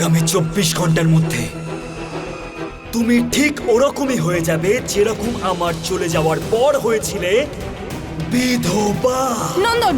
আগামী চব্বিশ ঘণ্টার মধ্যে। তুমি ঠিক ওরকমই হয়ে যাবে যেরকম আমার চলে যাওয়ার পর হয়েছিলে বিধবা। নন্দন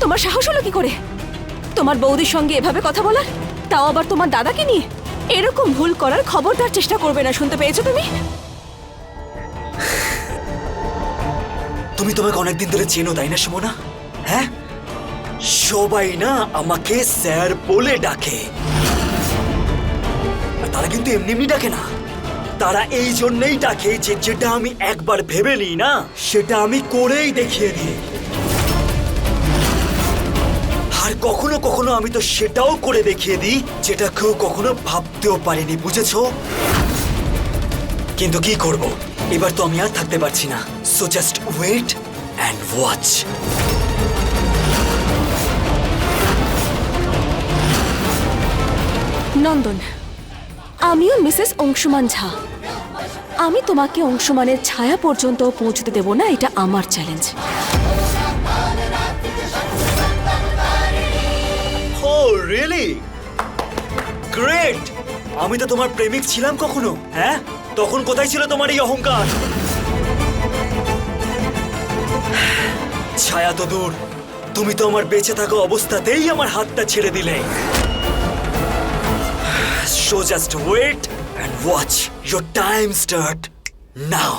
তোমার সাহস হলো কি করে? তোমার বৌদির সঙ্গে এভাবে কথা বলার? তাও আবার তোমার দাদাকে নিয়ে? এরকম ভুল করার খবরদার চেষ্টা করবে না শুনতে পেয়েছ তুমি? তুমি তোমাকে অনেকদিন ধরে চেনো তাই না সুমনা? হ্যাঁ? সবাই না আমাকে স্যার বলে ডাকে। তারা কিন্তু এমনি এমনি ডাকে না। তারা এই জন্যই ডাকে যে যেটা আমি একবার ভেবে নিই না, সেটা আমি করেই দেখিয়ে দিই। আর কখনো কখনো আমি তো সেটাও করে দেখিয়ে দিই, যেটা কেউ কখনো ভাবতেও পারিনি, বুঝেছ? কিন্তু কি করব? এবার তো আমি আর থাকতে পারছি না। So just wait and watch Nandan আমিও মিসেস অংশুমান ঝা। আমি তোমাকে অংশুমানের ছায়া পর্যন্ত পৌঁছতে দেব না, এটা আমার চ্যালেঞ্জ। রিয়েলি গ্রেট আমি তো তোমার প্রেমিক ছিলাম কখনো হ্যাঁ? তখন কোথায় ছিল তোমার এই অহংকার? ছায়া তো দূর। তুমি তো আমার বেঁচে থাকা অবস্থাতেই আমার হাতটা ছেড়ে দিলে। So just wait and watch your time start now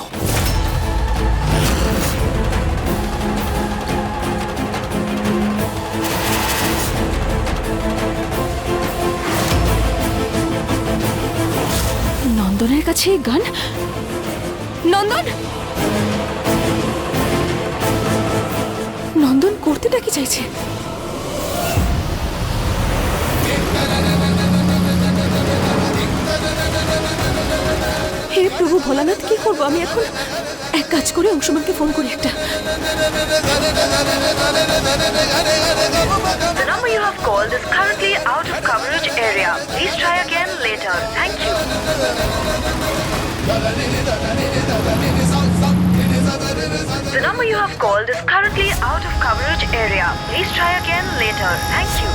নন্দনের কাছে গান? নন্দন? নন্দন করতেটা কি চাইছে? প্রভু ভোলানাথ কি করব আমি এখন এক কাজ করে অংশমানকে ফোন করি একটা The number you have called is currently out of coverage area. Please try again later. Thank you. The number you have called is currently out of coverage area. Please try again later. Thank you.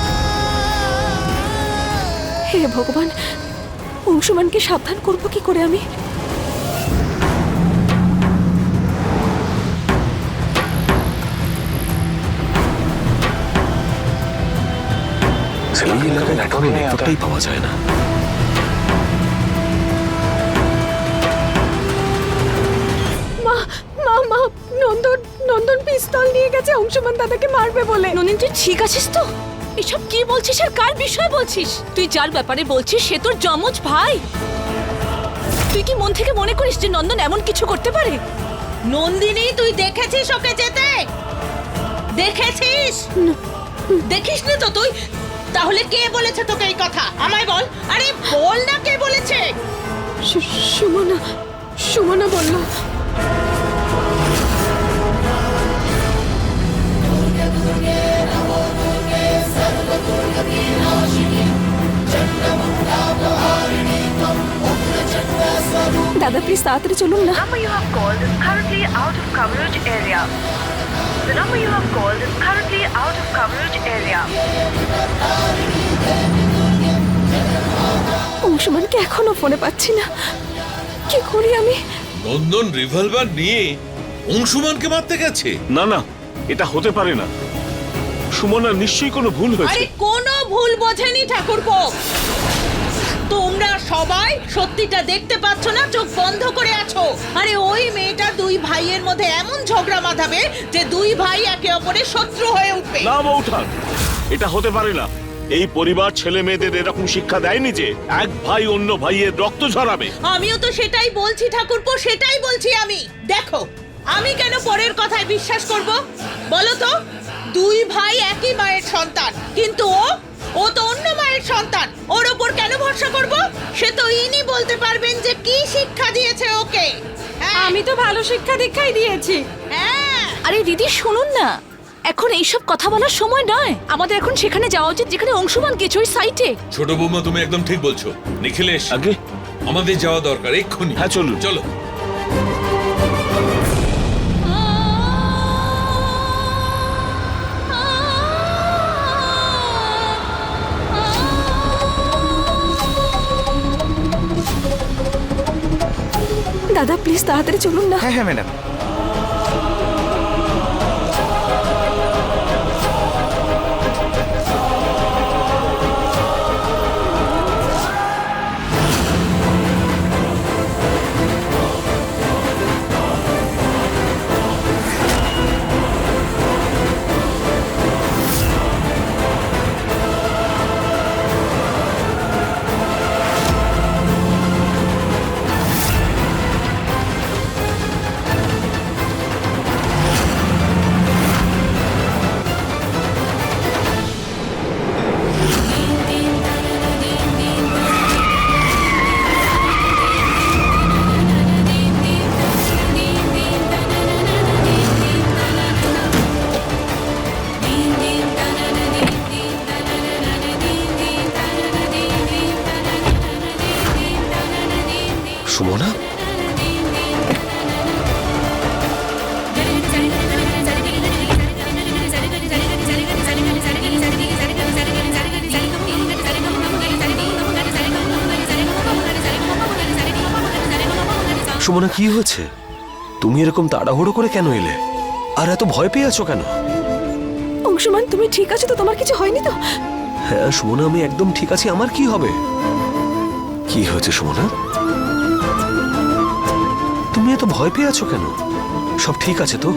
হে ভগবান অংশমানকে সাবধান করব কি করে আমি এলাকায় নেটওয়ার্কটাই পাওয়া যায় না। মা মা মা নন্দন নন্দন পিস্তল নিয়ে গেছে অংশমান দাদাকে মারবে বলে। নন্দন তুই ঠিক আছিস তো? এসব কি বলছিস আর কার বিষয়ে বলছিস? তুই যার ব্যাপারে বলছিস সে তোর যমজ ভাই। তুই কি মন থেকে মনে করিস যে নন্দন এমন কিছু করতে পারে? নন্দিনী তুই দেখেছিস ওকে যেতে? দেখেছিস? দেখিস না তো তুই? তাহলে কে বলেছে তোকে এই কথা? আমায় বল। আরে বল না কে বলেছে। সুমনা সুমনা বলল দাদা প্লিজ তাড়াতাড়ি চলুন না। The number you have called is currently out of coverage area. অংশমানকে এখনও ফোনে পাচ্ছি না কি করি আমি নন্দন রিভলভার নিয়ে অংশুমানকে মারতে গেছে না না এটা হতে পারে না সুমনার নিশ্চয়ই কোনো ভুল হয়েছে আরে কোনো ভুল বোঝেনি ঠাকুরপো তোমরা সবাই সত্যিটা দেখতে পাচ্ছ না চোখ বন্ধ করে আছো। আরে ওই মেয়েটা দুই ভাইয়ের মধ্যে এমন ঝগড়া বাঁধাবে যে দুই ভাই একে অপরের শত্রু হয়ে উঠবে। না বৌঠান এটা হতে পারে না। এই পরিবার ছেলে মেয়েদের এরকম শিক্ষা দেয়নি যে এক ভাই অন্য ভাইয়ের রক্ত ঝরাবে। আমিও তো সেটাই বলছি ঠাকুরপো সেটাই বলছি আমি। দেখো আমি কেন পরের কথায় বিশ্বাস করব? বলো তো দুই ভাই একই মায়ের সন্তান কিন্তু ও ও তো অন্য মায়ের সন্তান। ওর ওপর কেন ভরসা করব? সে তো ইনি বলতে পারবেন যে কি শিক্ষা দিয়েছে ওকে। আমি তো ভালো শিক্ষা দীক্ষাই দিয়েছি। হ্যাঁ। আরে দিদি শুনুন না। এখন এইসব কথা বলার সময় নয়। আমাদের এখন সেখানে যাওয়া উচিত যেখানে অংশমান কিছু ওই সাইটে ছোট বৌমা তুমি একদম ঠিক বলছো। নিখিলেশ আগে? আমাদের যাওয়া দরকার এক্ষুনি। হ্যাঁ, চলুন। চলো। দাদা প্লিজ তাড়াতাড়ি চলুন না হ্যাঁ হ্যাঁ ম্যাডাম সুমনা? সুমনা কি হয়েছে? তুমি এরকম তাড়াহুড়ো করে কেন এলে? আর এত ভয় পেয়ে আছো কেন? অংশমান তুমি ঠিক আছো তো? তোমার কিছু হয়নি তো? হ্যাঁ সুমনা আমি একদম ঠিক আছি। আমার কি হবে? কি হয়েছে সুমনা? তুমি এত ভয় পেয়ে আছো কেন? সব ঠিক আছে তো?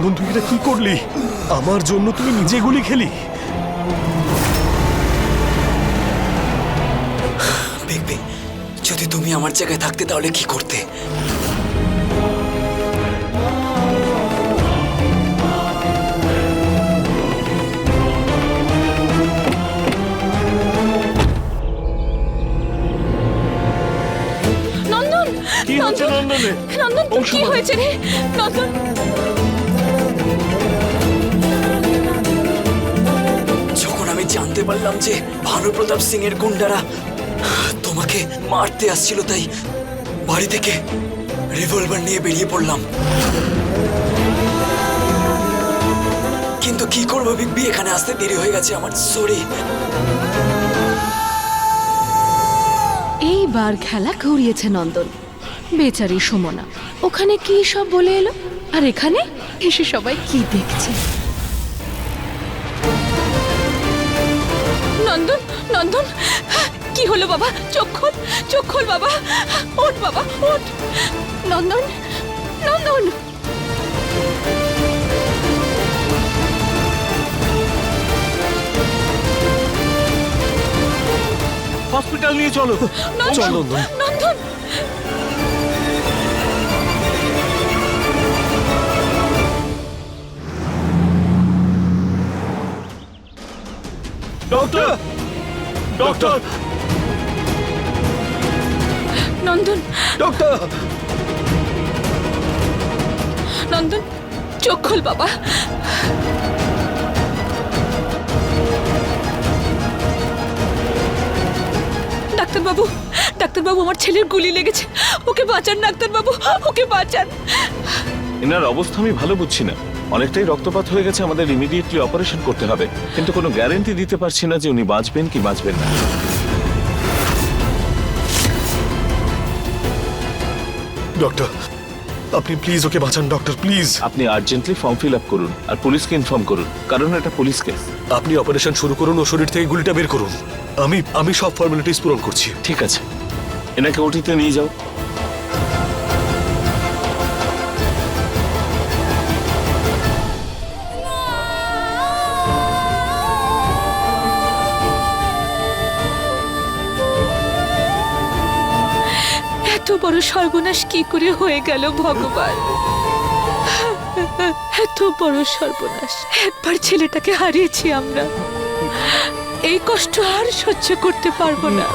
নন্দন তুই এটা কি করলি? আমার জন্য তুই নিজে গুলি খেলি। দেখবে যদি তুমি আমার জায়গায় থাকতে তাহলে কি করতে? নন্দন কি হচ্ছে নন্দনে? নন্দন? কি হয়েছে রে? নন্দন জানতে পারলাম যে ভানুপ্রতাপ সিং এর গুন্ডারা তোমাকে মারতে আসছিল, তাই বাড়ি থেকে রিভলভার নিয়ে বেরিয়ে পড়লাম। কিন্তু কি করব এখানে আসতে দেরি হয়ে গেছে আমার। সরি এইবার খেলা ঘুরিয়েছে নন্দন। বেচারি সুমনা, ওখানে কি সব বলে এলো? আর এখানে? এসে সবাই কি দেখছে? নন্দন নন্দন। কি হলো বাবা? চোখ খোল চোখ খোল বাবা। ওঠ বাবা ওঠ। নন্দন নন্দন। হসপিটাল নিয়ে চলো। চল Nandan. Nandan. Doctor doctor Nandan. Doctor Nandan চোখ খোল বাবা। ডাক্তারবাবু ডাক্তারবাবু আমার ছেলের গুলি লেগেছে। ওকে বাঁচান ডাক্তারবাবু ওকে বাঁচান। এনার অবস্থা আমি ভালো বুঝছি না। অনেকটাই রক্তপাত হয়ে গেছে আমাদের ইমিডিয়েটলি অপারেশন করতে হবে। কিন্তু কোনো গ্যারেন্টি দিতে পারছি না যে উনি বাঁচবেন কি বাঁচবেন না। ডক্টর আপনি প্লিজ ওকে বাঁচান ডক্টর প্লিজ আপনি আর্জেন্টলি ফর্ম ফিল আপ করুন আর পুলিশকে ইনফর্ম করুন কারণ এটা পুলিশ কেস আপনি অপারেশন শুরু করুন ও শরীর থেকে গুলিটা বের করুন। আমি আমি সব ফর্মালিটিস পূরণ করছি। ঠিক আছে। এনাকে ওটিতে নিয়ে যাও। বড় সর্বনাশ কি করে হয়ে গেল ভগবান? এত বড় সর্বনাশ। একবার ছেলেটাকে হারিয়েছি আমরা। এই কষ্ট আর সহ্য করতে পারব না।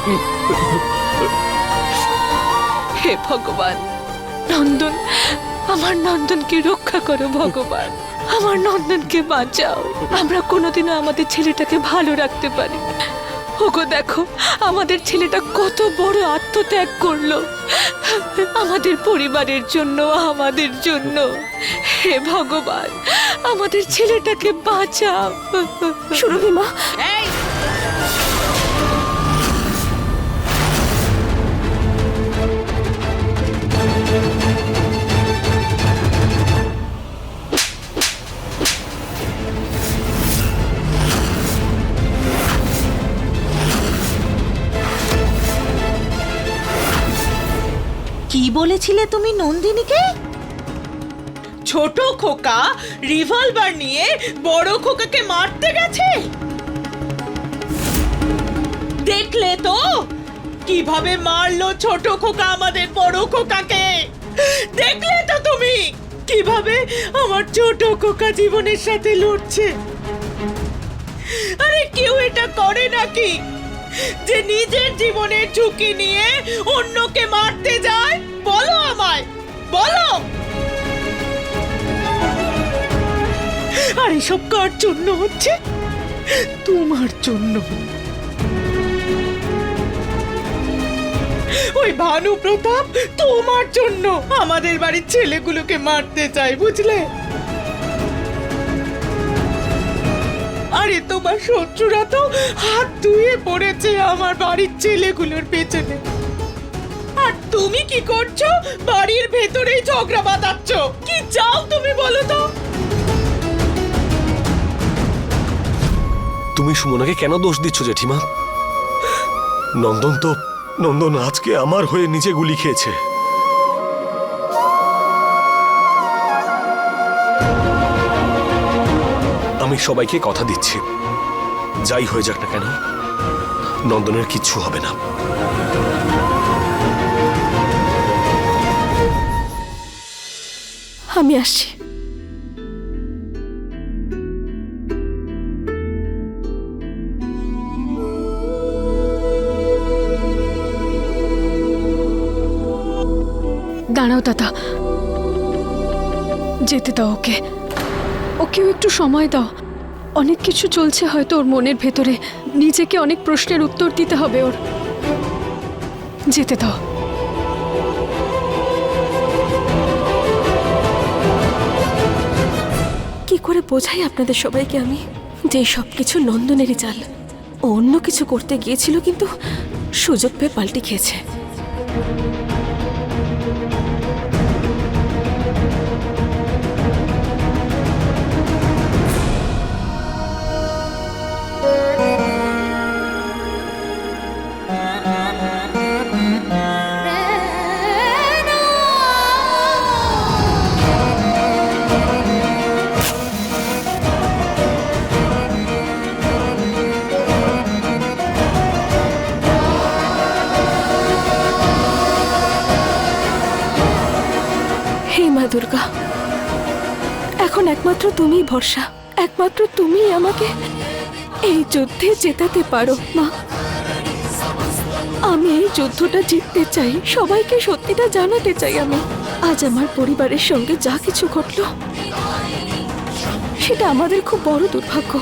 হে ভগবান, নন্দন, আমার নন্দনকে রক্ষা করো ভগবান। আমার নন্দনকে বাঁচাও। আমরা কোনোদিনও আমাদের ছেলেটাকে ভালো রাখতে পারি ওগো দেখো আমাদের ছেলেটা কত বড় আত্মত্যাগ করল। আমাদের পরিবারের জন্য আমাদের জন্য। হে ভগবান আমাদের ছেলেটাকে বাঁচাও। সুরভি মা। এই বলেছিলে তুমি নন্দিনীকে? ছোট খোকা রিভলভার নিয়ে বড় খোকাকে মারতে গেছে? দেখলে তো? কীভাবে মারলো ছোট খোকা আমাদের বড় খোকাকে? দেখলে তো তুমি? কীভাবে আমার ছোট খোকা জীবনের সাথে লড়ছে? আরে কেউ এটা করে নাকি? যে নিজের জীবনের ঝুঁকি নিয়ে অন্যকে মারতে যায়? বলো আমায়, বলো। আর এসব কার জন্য হচ্ছে? তোমার জন্য। ওই ভানু প্রতাপ, তোমার জন্য আমাদের বাড়ির ছেলেগুলোকে মারতে চাই বুঝলে? আরে তোমার শত্রুরা তো হাত ধুয়ে পড়েছে আমার বাড়ির ছেলেগুলোর পেছনে। আর তুমি কি করছ? বাড়ির ভেতরেই ঝগড়া বাঁধাচ্ছ। কি চাও তুমি বলো তো? তুমি সুমনাকে কেন দোষ দিচ্ছ, জেঠিমা? নন্দন তো নন্দন আজকে আমার হয়ে নিজে গুলি খেয়েছে। আমি সবাইকে কথা দিচ্ছি। যাই হয়ে যাক না কেন, নন্দনের কিচ্ছু হবে না। আমি আসছি। দাঁড়াও দাদা। যেতে দাও ওকে। ওকেও একটু সময় দাও। অনেক কিছু চলছে হয়তো ওর মনের ভেতরে। নিজেকে অনেক প্রশ্নের উত্তর দিতে হবে ওর। যেতে দাও। করে বোঝাই আপনাদের সবাইকে আমি যে সব কিছু নন্দনেরই চাল ও অন্য কিছু করতে গিয়েছিল কিন্তু সুযোগ পেয়ে পাল্টি খেয়েছে। দুর্গা। এখন একমাত্র তুমিই ভরসা, একমাত্র তুমিই আমাকে এই যুদ্ধে জেতাতে পারো, মা। আমি এই যুদ্ধটা জিততে চাই, সবাইকে সত্যিটা জানাতে চাই আমি। আজ আমার পরিবারের সঙ্গে যা কিছু ঘটলো, সেটা আমাদের খুব বড় দুর্ভাগ্য।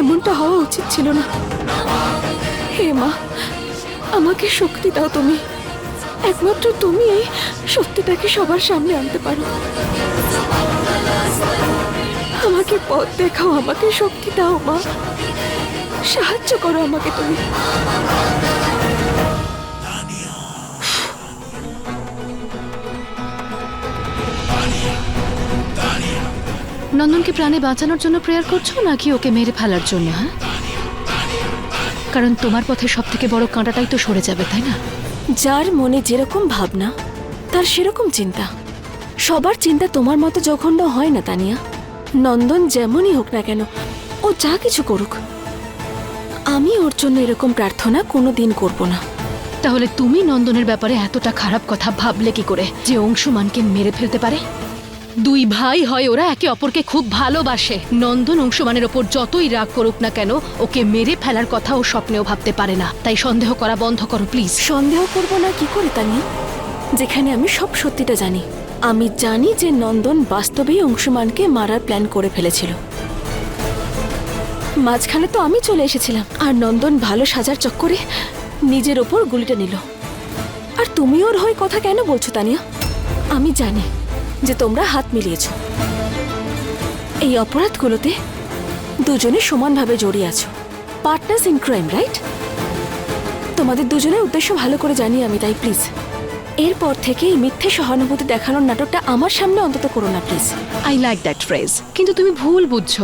এমনটা হওয়া উচিত ছিল না। হে মা, আমাকে শক্তি দাও তুমি। একমাত্র তুমি এই সত্যিটাকে সবার সামনে আনতে পারো। আমাকে পথ দেখাও, আমাকে শক্তি দাও, মা। সাহায্য করো আমাকে তুমি। নন্দনকে প্রাণে বাঁচানোর জন্য প্রেয়ার করছ, নাকি ওকে মেরে ফেলার জন্য হ্যাঁ? কারণ তোমার পথে সব থেকে বড় কাঁটাটাই তো সরে যাবে, তাই না? যার মনে যেরকম ভাবনা, তার সেরকম চিন্তা। সবার চিন্তা তোমার মতো জঘন্য হয় না, তানিয়া। নন্দন যেমনই হোক না কেন, ও যা কিছু করুক। আমি ওর জন্য এরকম প্রার্থনা কোনো দিন করব না। তাহলে তুমি নন্দনের ব্যাপারে এতটা খারাপ কথা ভাবলে কি করে, যে অংশুমানকে মেরে ফেলতে পারে? দুই ভাই হয়, ওরা একে অপরকে খুব ভালোবাসে। নন্দন অংশুমানের ওপর যতই রাগ করুক না কেন, ওকে মেরে ফেলার কথা ও স্বপ্নেও ভাবতে পারে না। তাই সন্দেহ করা বন্ধ করো, প্লিজ। সন্দেহ করব না কি করে তানিয়া যেখানে আমি সব সত্যিটা জানি। আমি জানি যে নন্দন বাস্তবেই অংশমানকে মারার প্ল্যান করে ফেলেছিল। মাঝখানে তো আমি চলে এসেছিলাম, আর নন্দন ভালো সাজার চক্করে নিজের ওপর গুলিটা নিল। আর তুমি ওর হয়ে কথা কেন বলছো, তানিয়া? আমি জানি। যে তোমরা হাত মিলিয়েছ। এই অপরাধগুলোতে দুজনে সমানভাবে জড়িয়ে আছো। পার্টনার্স ইন ক্রাইম রাইট তোমাদের দুজনের উদ্দেশ্য ভালো করে জানি আমি, তাই প্লিজ এরপর থেকে এই মিথ্যে সহানুভূতি দেখানোর নাটকটা আমার সামনে অন্তত করো না please I like that phrase কিন্তু তুমি ভুল বুঝছ।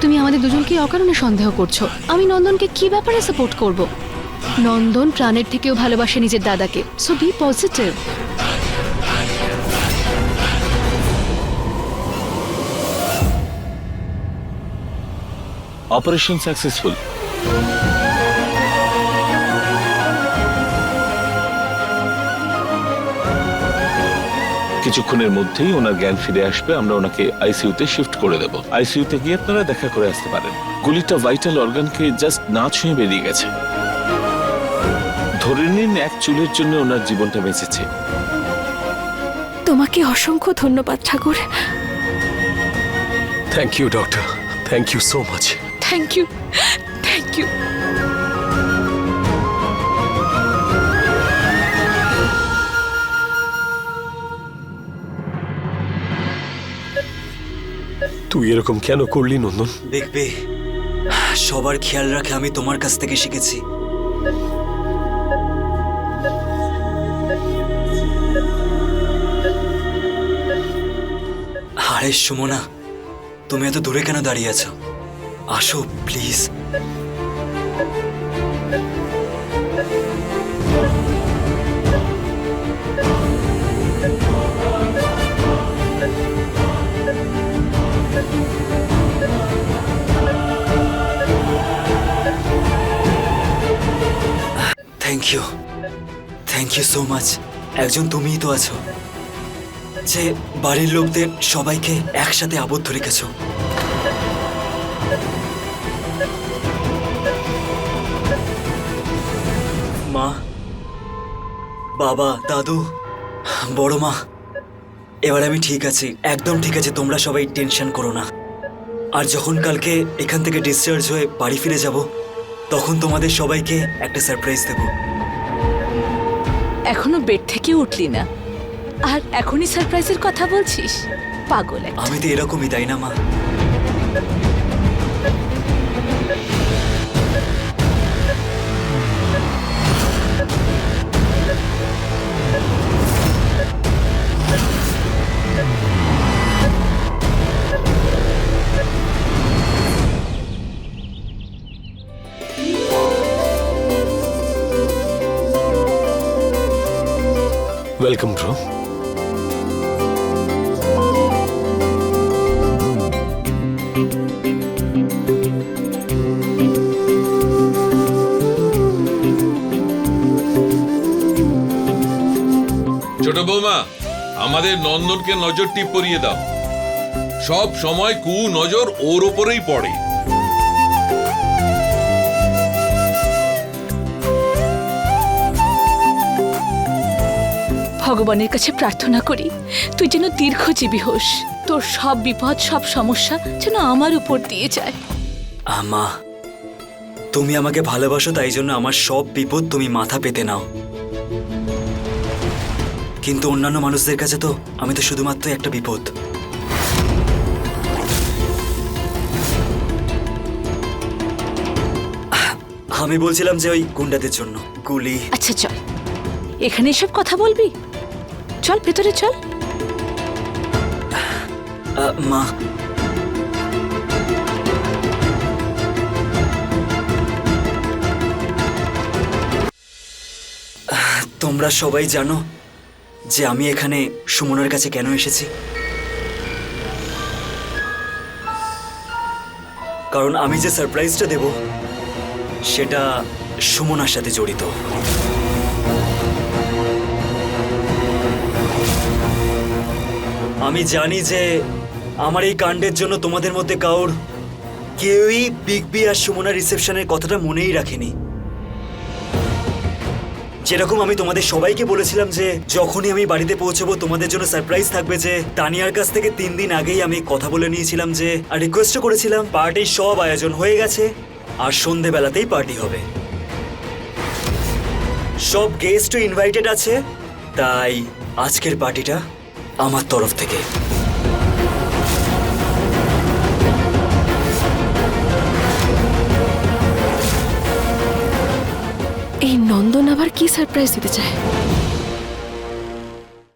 তুমি আমাদের দুজনকে অকারণে সন্দেহ করছ। আমি নন্দনকে কি ব্যাপারে সাপোর্ট করব? নন্দন প্রাণের থেকেও ভালোবাসে নিজের দাদাকে। So be positive operation successful. কিছুক্ষণের মধ্যেই ওনার জ্ঞান ফিরে আসবে আমরা ওনাকে আইসিইউতে শিফট করে দেব। আইসিইউতে গিয়ে আপনারা দেখা করে আসতে পারেন। গুলিটা ভাইটাল অর্গানকে জাস্ট না ছুঁয়ে বেরিয়ে গেছে। ধরে নিন এক চুলের জন্য ওনার জীবনটা বেঁচেছে। তোমাকে অসংখ্য ধন্যবাদ ঠাকুর। Thank you doctor thank you so much thank you thank you তুই এরকম কেন করলি নন্দন? দেখবে সবার খেয়াল রাখে আমি তোমার কাছ থেকে শিখেছি। আরে সুমনা তুমি এত দূরে কেন দাঁড়িয়ে আছো? আসো, please. Thank you thank you so much একজন তুমিই তো আছো। যে বাড়ির লোকদের সবাইকে একসাথে আবদ্ধ রেখেছো। বাবা দাদু বড় মা এবার আমি ঠিক আছি। একদম ঠিক আছে তোমরা সবাই টেনশন করো না। আর যখন কালকে এখান থেকে ডিসচার্জ হয়ে বাড়ি ফিরে যাব তখন তোমাদের সবাইকে একটা সারপ্রাইজ দেবো। এখনও বেড থেকে উঠলি না। আর এখনই সারপ্রাইজের কথা বলছিস? পাগল আমি তো এরকমই তাই না মা? ওয়েলকাম ব্রো ছোট বৌমা, আমাদের নন্দনকে নজর টিপ পরিয়ে দাও। সব সময় কু নজর ওর ওপরেই পড়ে। ভগবানের কাছে প্রার্থনা করি তুই যেন দীর্ঘজীবী হোস। তোর সব বিপদ সব সমস্যা যেন আমার উপর দিয়ে যায়। আহ, মা তুমি আমাকে ভালোবাসো তাই জন্য আমার সব বিপদ তুমি মাথা পেতে নাও। কিন্তু অন্যান্য মানুষদের কাছে তো আমি তো শুধুমাত্র একটা বিপদ। আমি বলছিলাম যে ওই গুন্ডাদের জন্য গুলি। আচ্ছা চল। এখানে এসব কথা বলবি? চল, ভেতরে চল। মা। তোমরা সবাই জানো যে আমি এখানে সুমনের কাছে কেন এসেছি। কারণ আমি যে সারপ্রাইজটা দেব, সেটা সুমনার সাথে জড়িত। আমি জানি যে আমার এই কাণ্ডের জন্য তোমাদের মধ্যে কাউর কেউই বিগ বি আর সুমনা রিসেপশনের কথাটা মনেই রাখেনি। যেরকম আমি তোমাদের সবাইকে বলেছিলাম যে যখনই আমি বাড়িতে পৌঁছবো, তোমাদের জন্য সারপ্রাইজ থাকবে যে তানিয়ার কাছ থেকে তিন দিন আগেই আমি কথা বলে নিয়েছিলাম যে, আর রিকোয়েস্টও করেছিলাম পার্টির সব আয়োজন হয়ে গেছে, আর সন্ধেবেলাতেই পার্টি হবে। সব গেস্টও ইনভাইটেড আছে, তাই আজকের পার্টিটা আমার তরফ থেকে। এই নন্দন আবার কি সারপ্রাইজ দিতে চায়?